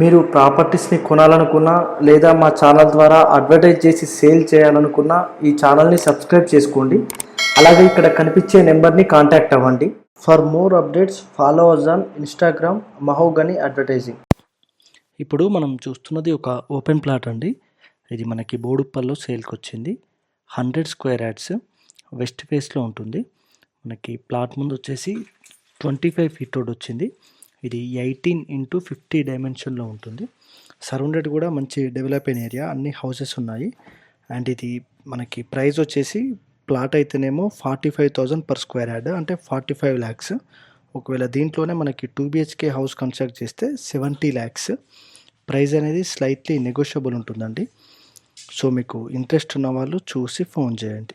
మీరు ప్రాపర్టీస్ని కొనాలనుకున్నా లేదా మా ఛానల్ ద్వారా అడ్వర్టైజ్ చేసి సేల్ చేయాలనుకున్నా ఈ ఛానల్ని సబ్స్క్రైబ్ చేసుకోండి. అలాగే ఇక్కడ కనిపించే నెంబర్ని కాంటాక్ట్ అవ్వండి. For more updates follow us on Instagram Mahogany Advertising. ఇప్పుడు మనం చూస్తున్నది ఒక ఓపెన్ ప్లాట్ అండి. ఇది మనకి బోడుప్పల్లో సేల్కి వచ్చింది. హండ్రెడ్ స్క్వేర్ యాడ్స్ వెస్ట్ ఫేస్లో ఉంటుంది. మనకి ప్లాట్ ముందు వచ్చేసి ట్వంటీ ఫైవ్ ఫీట్ రోడ్ వచ్చింది. ఇది ఎయిటీన్ ఇంటూ ఫిఫ్టీ డైమెన్షన్లో ఉంటుంది. సరౌండెడ్ కూడా మంచి డెవలప్ అయిన ఏరియా అన్ని హౌసెస్ ఉన్నాయి. అండ్ ఇది మనకి ప్రైస్ వచ్చేసి ప్లాట్ అయితేనేమో forty five thousand per square yard అంటే ఫార్టీ ఫైవ్ ల్యాక్స్. ఒకవేళ దీంట్లోనే మనకి టూ బిహెచ్కే హౌస్ కన్స్ట్రక్ట్ చేస్తే సెవెంటీ ల్యాక్స్. ప్రైస్ అనేది స్లైట్లీ నెగోషియబుల్ ఉంటుందండి. సో మీకు ఇంట్రెస్ట్ ఉన్న వాళ్ళు చూసి ఫోన్ చేయండి.